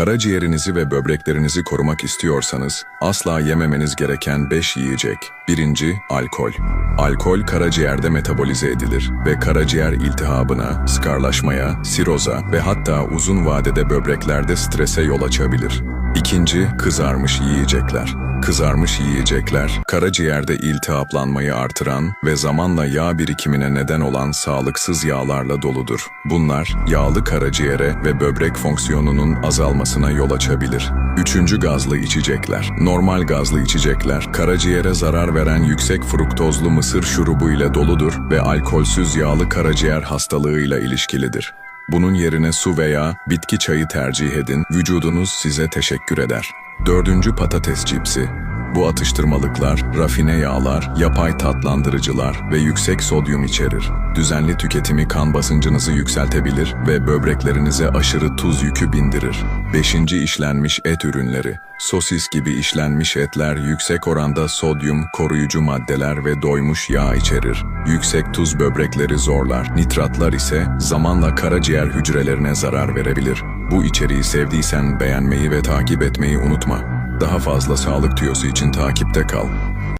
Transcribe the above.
Karaciğerinizi ve böbreklerinizi korumak istiyorsanız asla yememeniz gereken 5 yiyecek. Birinci, alkol. Alkol karaciğerde metabolize edilir ve karaciğer iltihabına, skarlaşmaya, siroza ve hatta uzun vadede böbreklerde strese yol açabilir. İkinci, kızarmış yiyecekler. Kızarmış yiyecekler, karaciğerde iltihaplanmayı artıran ve zamanla yağ birikimine neden olan sağlıksız yağlarla doludur. Bunlar, yağlı karaciğere ve böbrek fonksiyonunun azalmasına yol açabilir. Üçüncü gazlı içecekler. Normal gazlı içecekler, karaciğere zarar veren yüksek fruktozlu mısır şurubu ile doludur ve alkolsüz yağlı karaciğer hastalığıyla ilişkilidir. Bunun yerine su veya bitki çayı tercih edin, vücudunuz size teşekkür eder. Dördüncü patates cipsi. Bu atıştırmalıklar, rafine yağlar, yapay tatlandırıcılar ve yüksek sodyum içerir. Düzenli tüketimi kan basıncınızı yükseltebilir ve böbreklerinize aşırı tuz yükü bindirir. Beşinci işlenmiş et ürünleri. Sosis gibi işlenmiş etler yüksek oranda sodyum, koruyucu maddeler ve doymuş yağ içerir. Yüksek tuz böbrekleri zorlar. Nitratlar ise zamanla karaciğer hücrelerine zarar verebilir. Bu içeriği sevdiysen beğenmeyi ve takip etmeyi unutma. Daha fazla sağlık tüyosu için takipte kal.